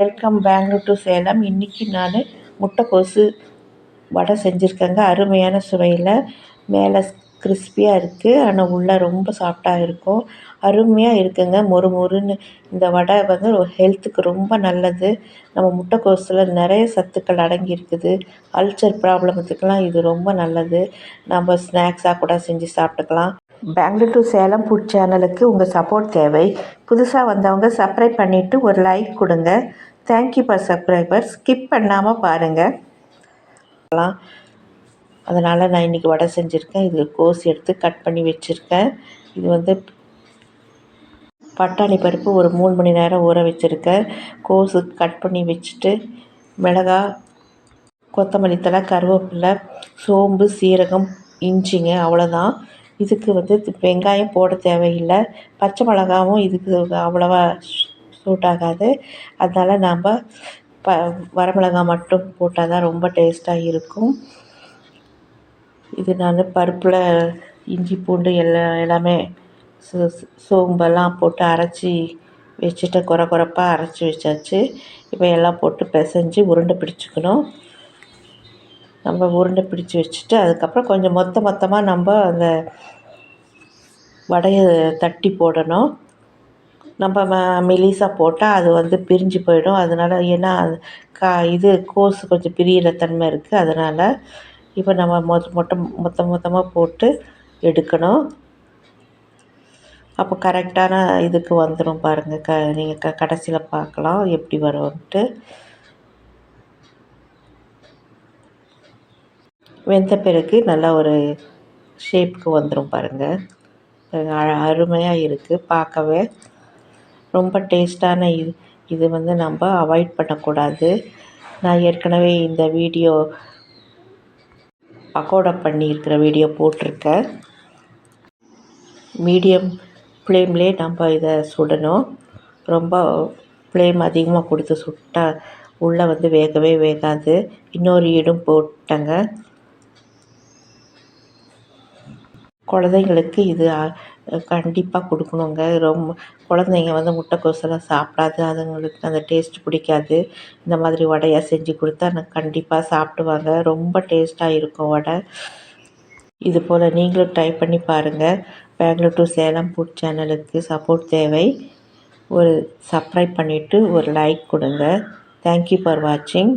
Welcome Bangalore to Salem இன்றைக்கி நான் முட்டைக்கோசு வடை செஞ்சுருக்கேங்க. அருமையான சுவையில். மேலே கிறிஸ்பியாக இருக்குது ஆனால் உள்ளே ரொம்ப சாஃப்டாக இருக்கும். அருமையாக இருக்குங்க. மொறு மொறுன்னு இந்த வடை வந்து ஹெல்த்துக்கு ரொம்ப நல்லது. நம்ம முட்டைக்கோஸில் நிறைய சத்துக்கள் அடங்கி இருக்குது. அல்சர் ப்ராப்ளத்துக்கெலாம் இது ரொம்ப நல்லது. நம்ம ஸ்நாக்ஸாக கூட செஞ்சு சாப்பிட்டுக்கலாம். பெங்களூர் டு சேலம் ஃபுட் சேனலுக்கு உங்கள் சப்போர்ட் தேவை. புதுசாக வந்தவங்க சப்ஸ்கிரைப் பண்ணிவிட்டு ஒரு லைக் கொடுங்க. தேங்க்யூ ஃபார் சப்ஸ்கிரைபர் ஸ்கிப் பண்ணாமல் பாருங்கள் அதனால் நான் இன்றைக்கி வடை செஞ்சுருக்கேன். இது கோஸ் எடுத்து கட் பண்ணி வச்சுருக்கேன். இது வந்து பட்டாணி பருப்பு ஒரு மூணு மணி நேரம் ஊற வச்சுருக்கேன். கோஸு கட் பண்ணி வச்சுட்டு மிளகா கொத்தமல்லி தழை கருவேப்பிலை சோம்பு சீரகம் இஞ்சிங்க அவ்வளோதான் இதுக்கு வந்து வெங்காயம் போட தேவையில்லை. பச்சை மிளகாவும் இதுக்கு அவ்வளோவா சூட் ஆகாது. அதனால் நாம் ப வரமிளகா மட்டும் போட்டால் தான் ரொம்ப டேஸ்ட்டாக இருக்கும். இது நான் பருப்பில் இஞ்சி பூண்டு எல்லாம் எல்லாமே சோ சோம்பெல்லாம் போட்டு அரைச்சி வச்சுட்டு குறை குறைப்பாக அரைச்சி வச்சாச்சு. இப்போ எல்லாம் போட்டு பிசைஞ்சு உருண்டை பிடிச்சிக்கணும். நம்ம உருண்டை பிடிச்சி வச்சுட்டு அதுக்கப்புறம் கொஞ்சம் மொத்த மொத்தமாக நம்ம அந்த வடையை தட்டி போடணும். நம்ம ம மெலிசாக போட்டால் அது வந்து பிரிஞ்சு போயிடும். அதனால் ஏன்னா கா இது கோஸு கொஞ்சம் பிரியிற தன்மை இருக்குது அதனால் இப்போ நம்ம மொத்த மொட்டை மொத்த மொத்தமாக போட்டு எடுக்கணும். அப்போ கரெக்டான இதுக்கு வந்துடும் பாருங்கள் க நீங்கள் க கடைசியில் பார்க்கலாம் எப்படி வரும்ன்ட்டு. வெந்த பிறகு நல்லா ஒரு ஷேப்புக்கு வந்துடும் பாருங்கள் அருமையாக இருக்குது பார்க்கவே ரொம்ப டேஸ்ட்டான இது இது வந்து நம்ம அவாய்ட் பண்ணக்கூடாது. நான் ஏற்கனவே இந்த வீடியோ பக்கோடா பண்ணியிருக்கிற வீடியோ போட்டிருக்கேன். மீடியம் ஃப்ளேம்லேயே நம்ம இதை சுடணும். ரொம்ப ஃப்ளேம் அதிகமாக கொடுத்து சுட்டால் உள்ளே வந்து வேகவே வேகாது. இன்னொரு ஈடும் போட்டேங்க. குழந்தைங்களுக்கு இது கண்டிப்பாக கொடுக்கணுங்க. ரொம்ப குழந்தைங்க வந்து முட்டைக்கோசெல்லாம் சாப்பிடாது. அதுங்களுக்கு அந்த டேஸ்ட் பிடிக்காது. இந்த மாதிரி வடையாக செஞ்சு கொடுத்தா நான் கண்டிப்பாக சாப்பிடுவாங்க. ரொம்ப டேஸ்ட்டாக இருக்கும் வடை. இது போல் நீங்களும் ட்ரை பண்ணி பாருங்கள் பெங்களூர் டு சேலம் ஃபுட் சேனலுக்கு சப்போர்ட் தேவை. ஒரு சப்ஸ்கிரைப் பண்ணிவிட்டு ஒரு லைக் கொடுங்க. தேங்க்யூ ஃபார் வாட்சிங்